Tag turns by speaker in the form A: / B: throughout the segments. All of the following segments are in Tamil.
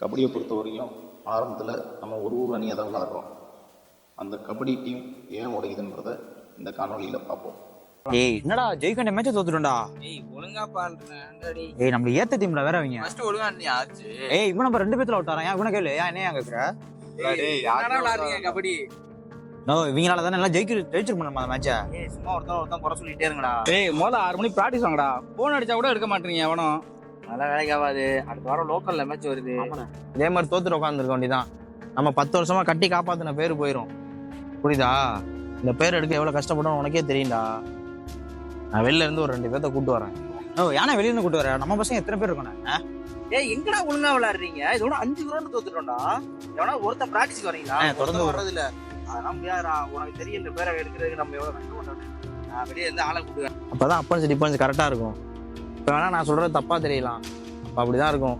A: கபடியை பொறுத்த வரைக்கும் ஆரம்பத்தில் நம்ம ஒரு ஊர் அணியாக தான் விளாட்றோம். அந்த கபடி டீம் ஏன் உடையுதுன்றதை இந்த காணொளியில் பார்ப்போம்.
B: ஏய் என்னடா ஜெயிக்கண்ட மேட்ச் தோத்துட்டோம்டா.
C: ஏய் ஒழுங்கா பாடுறேன்
B: ஏய் நம்மள ஏத்த டீம்ல வேற அவங்க.
C: ஃபர்ஸ்ட் ஒழுங்கா நீ ஆச்சு.
B: ஏய் இவன் நம்ம ரெண்டு பேத்துல விட்டாரன் ஏன் இவனை கேளு. ஏன் என்ன கேக்குற
C: என்னடா விளையாடுறீங்க கபடி?
B: நோ இவங்களால தானே எல்லாம் ஜெயிக்க ஜெயிச்சிருப்போம் நம்ம அந்த மேட்சை ஏய் சும்மா ஒருத்தன் ஒருத்தன் குறை சொல்லிட்டே இருங்கடா.
C: ஏய் முதல்ல ஆறு மணிக்கு ப்ராக்டிஸ் வாங்கடா. போன் அடிச்சா கூட எடுக்க மாட்டீங்க எவனும்.
B: அதெல்லாம் வேலைக்கு ஆகாது. அடுத்த வாரம் லோக்கல்ல மேட்ச் வருது. இதே மாதிரி தோத்துட்டு உட்காந்துருக்க வேண்டியதான் நம்ம பத்து வருஷமா கட்டி காப்பாத்தின பேர் போயிரும். புரியுதா? இந்த பேர் எடுக்க எவ்வளவு கஷ்டப்படும் உனக்கே தெரியும்டா. நான் வெளில இருந்து ஒரு ரெண்டு பேர்த்த கூட்டு வரேன். ஓ ஏன்னா வெளிய இருந்து கூட்டு வரேன் நம்ம பசங்க எத்தனை பேர் இருக்கணும்
D: ஏய் எங்கடா ஒழுங்கா விளையாடுறீங்க? இதோட அஞ்சு கிரௌண்ட் தோத்துட்டோம்டா. எவனா ஒருத்தன் பிராக்டிஸ் வரீங்களா
B: தொடர்ந்து.
D: வர்றது இல்ல அதெல்லாம் முடியாதுடா. உனக்கு தெரியும் இந்த பேரை எடுக்கிறதுக்கு நம்ம எவ்வளவு கஷ்டப்பட்டோம் நான் வெளியே இருந்து ஆளை கூட்டுவேன்
B: அப்பதான் அப்பன்ஸ் டிஃபன்ஸ் கரெக்டா இருக்கும். இப்போ வேணா நான் சொல்றது தப்பா தெரியலாம். அப்ப அப்படிதான் இருக்கும்.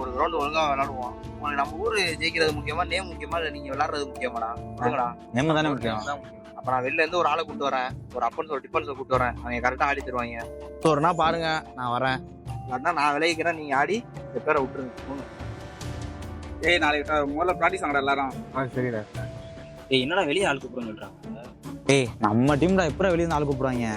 D: ஒரு கிரௌண்ட் ஒழுங்கா விளையாடுவோம். உனக்கு நம்ம ஊரு ஜெயிக்கிறது முக்கியமா நேம் முக்கியமா இல்ல நீங்க விளையாடுறது முக்கியமாடா? சொல்லுங்கடா.
B: நேம தானே முக்கியம்.
D: அப்ப நான் வெளில இருந்து ஒரு ஆளை கூட்டு வரேன். ஒரு அப்பன்ஸ் ஒரு டிஃபன்ஸ் கூட்டு வரேன். அவங்க கரெக்டா ஆடி தருவாங்க.
B: ஒரு நாள் பாருங்க நான் வரேன்.
D: அதான் நான் விளைவிக்கிறேன் நீங்க ஆடி இந்த பேரை விட்டுருங்க.
C: ஏய் நாளைக்கு முதல்ல ப்ராக்டிஸ் வாங்கடா எல்லாரும்.
B: சரிடா.
C: ஏய் என்னடா வெளியே ஆள் கூப்பிடுறாங்க
B: ஏய் நம்ம டீம்டா எப்பறம் வெளிய ஆள் கூப்பிடுவாங்க?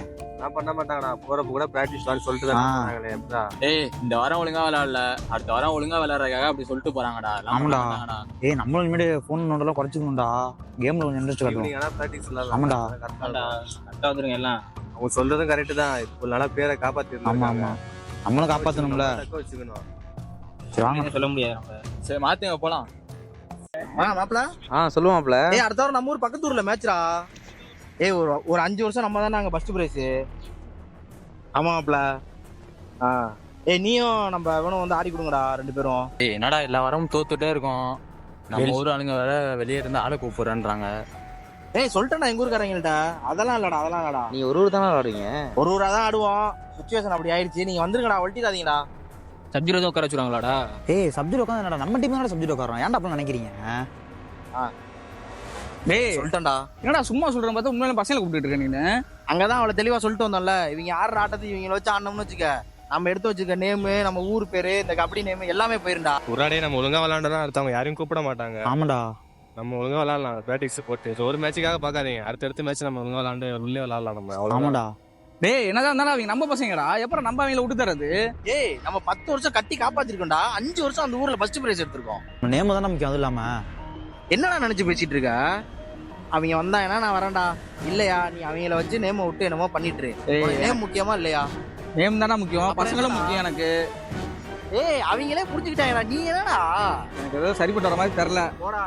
D: நான் பண்ண மாட்டாங்கடா. போறப்ப கூட பிராக்டிஸ் சொல்லிட்டு
B: ஆ.
D: எப்படா
E: ஏய் இந்த வாரம் ஒழுங்கா விளையாடல. அடுத்த வாரம் ஒழுங்கா விளையாடுறதுக்காக அப்படி சொல்லிட்டு போறாங்கடா.
B: ஆமாடா. ஏய் நம்மளும் இனிமேல் ஃபோன் நோண்டெல்லாம் குறைச்சிக்கணும்டா. கேம்ல கொஞ்சம் இன்ட்ரெஸ்ட்
D: ஈவினிங் ஆனா பிராக்டிஸ்
B: ஆமாடா.
E: ஆமாடா, கரெக்டா வந்துருங்க எல்லாம்.
D: அவங்க சொல்றதும் கரெக்ட் தான். இப்போ நல்லா பேரை காப்பாத்தி
B: ஆமா ஆமா. நம்மளும் காப்பாத்தணும்ல.
D: வச்சுக்கணும்.
B: சரி வாங்க.
E: சொல்ல முடியாது. சரி மாத்துங்க போலாம்.
D: ஆ மாப்ள
F: ஆ சொல்லுவாப்ல
D: ஏய் அடுத்த வாரம் நம்ம ஊர் பக்கத்து ஊர்ல மேட்ச்டா ஏய் ஒரு ஒரு அஞ்சு வருஷம் நம்ம தான் நாங்க ஃபர்ஸ்ட் பிரைஸ் ஆமாப்ல. ஆ. ஏய் நீயும் நம்ம இவனும் வந்து ஆடி கொடுங்கடா ரெண்டு பேரும்.
E: ஏய் என்னடா எல்லா வாரமும் தோத்துட்டே இருக்கோம். நம்ம
B: வெளி-
E: ஊர் ஆளுங்க வேற வெளியே இருந்து ஆளை கூப்பிடுறேன்றாங்க.
D: ஏய் சொல்லிட்டேன் எங்க ஊருக்காரங்கள்ட்ட அதெல்லாம் இல்லடா அதெல்லாம் இல்லடா.
F: நீ ஒரு ஊர் தானே விளாடுறீங்க?
D: ஒரு ஊரா தான் ஆடுவோம். சுச்சுவேஷன் அப்படி ஆயிடுச்சு. நீங்க வந்துருங்கடா ஒட்டிடாதீங்கடா
E: சப்ஜி ரோஜா உட்கார வச்சுருவாங்களாடா?
B: ஏய் சப்ஜெக்ட் உட்காந்து என்னடா நம்ம டீம் தான் சப்ஜெக்ட் உட்காரோம் ஏன்டா அப்படி நினைக்கிறீங்க?
C: டேய்
D: சொல்லிட்டேன்டா.
C: என்னடா சும்மா சொல்றேன் பார்த்தா உண்மையில பசங்களை கூப்பிட்டு இருக்க நீனு?
D: அங்கதான் அவளை தெளிவா சொல்லிட்டு வந்தோம்ல. இவங்க ஆடுற ஆட்டத்தை இவங்கள வச்சு ஆடணும்னு வச்சுக்க. நம்ம எடுத்து வச்சுக்க நேமு நம்ம ஊர் பேரு இந்த கபடி நேமு எல்லாமே போயிருண்டா
G: உராடே நம்ம ஒழுங்கா விளாண்டோம்னா அடுத்தவங்க யாரையும் கூப்பிட மாட்டாங்க.
B: ஆமாடா.
G: நம்ம ஒழுங்கா விளாடலாம் பிராக்டிஸ் போட்டு. ஒரு மேட்சுக்காக பார்க்காதீங்க. அடுத்தடுத்த மேட்ச் நம்ம ஒழுங்கா விளாண்டு உள்ளே விளாடலாம் நம்ம.
B: ஆமாடா.
C: டேய் என்னதான் இருந்தாலும் அவங்க நம்ம பசங்கடா. எப்பறம் நம்ம அவங்கள விட்டு தரது
D: ஏய் நம்ம பத்து வருஷம் கட்டி காப்பாத்திருக்கோம்டா. அஞ்சு வருஷம் அந்த ஊர்ல ஃபர்ஸ்ட் பிரைஸ் எடுத்திருக்கோம்.
B: நேம தானே முக்கியம் அது இல்லாம.
D: என்னடா நினைச்சு பேசிட்டு இருக்க? அவங்க வந்தாங்கன்னா நான் வரேன்டா. இல்லையா நீ அவங்கள வச்சு நேம விட்டு என்னமோ பண்ணிட்டு
C: ஏய்
D: நேம் முக்கியமா இல்லையா?
C: நேம் தானே முக்கியம். பசங்களும்? முக்கியம் எனக்கு.
D: ஏய் அவங்களே புரிஞ்சுக்கிட்டாங்கடா. நீ என்னடா?
C: எனக்கு ஏதோ சரிப்பட்டு வர மாதிரி தெரியல
D: போடா.